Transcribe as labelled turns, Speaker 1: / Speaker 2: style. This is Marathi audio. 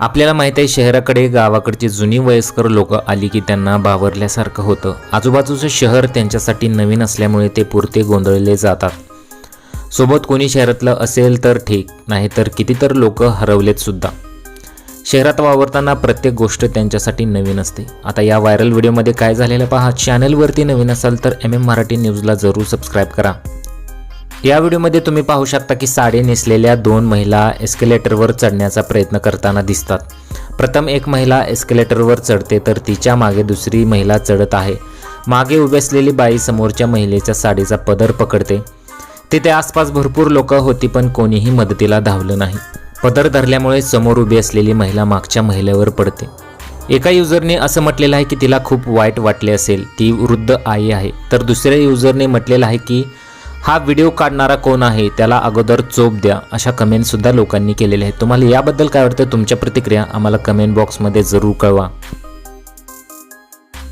Speaker 1: आपल्याला माहीत आहे शहराकडे गावाकडची जुनी वयस्कर लोक आली की त्यांना बावरल्यासारखं होतं. आजूबाजूचं शहर त्यांच्यासाठी नवीन असल्यामुळे ते पुरते गोंधळले जातात. सोबत कोणी शहरातलं असेल तर ठीक नाहीतर कितीतर लोक हरवलेत सुद्धा. शहरात वावरताना प्रत्येक गोष्ट त्यांच्यासाठी नवीन असते. आता या व्हायरल व्हिडिओमध्ये काय झालेलं पहा? चॅनलवरती नवीन असाल तर एम एम मराठी न्यूजला जरूर सबस्क्राईब करा. या व्हिडिओमध्ये तुम्ही पाहू शकता की साडी नेसलेल्या दोन महिला एस्केलेटरवर चढण्याचा प्रयत्न करताना दिसतात. प्रथम एक महिला एस्केलेटरवर चढते तर तिच्यामागे दुसरी महिला चढत आहे. मागे उभी असलेली बाई समोरच्या महिलेच्या साडीचा पदर पकडते. तिथे आसपास भरपूर लोक होती पण कोणीही मदतीला धावलं नाही. पदर धरल्यामुळे समोर उभी असलेली महिला मागच्या महिलेवर पडते. एका युजरने असं म्हटलेलं आहे की तिला खूप वाईट वाटले असेल ती वृद्ध आई आहे. तर दुसऱ्या युजरने म्हटलेलं आहे की हा व्हिडिओ काढणारा कोण आहे त्याला अगोदर चोप द्या. अशा कमेंटसुद्धा लोकांनी केलेल्या आहेत. तुम्हाला याबद्दल काय वाटतं? तुमच्या प्रतिक्रिया आम्हाला कमेंट बॉक्समध्ये जरूर कळवा.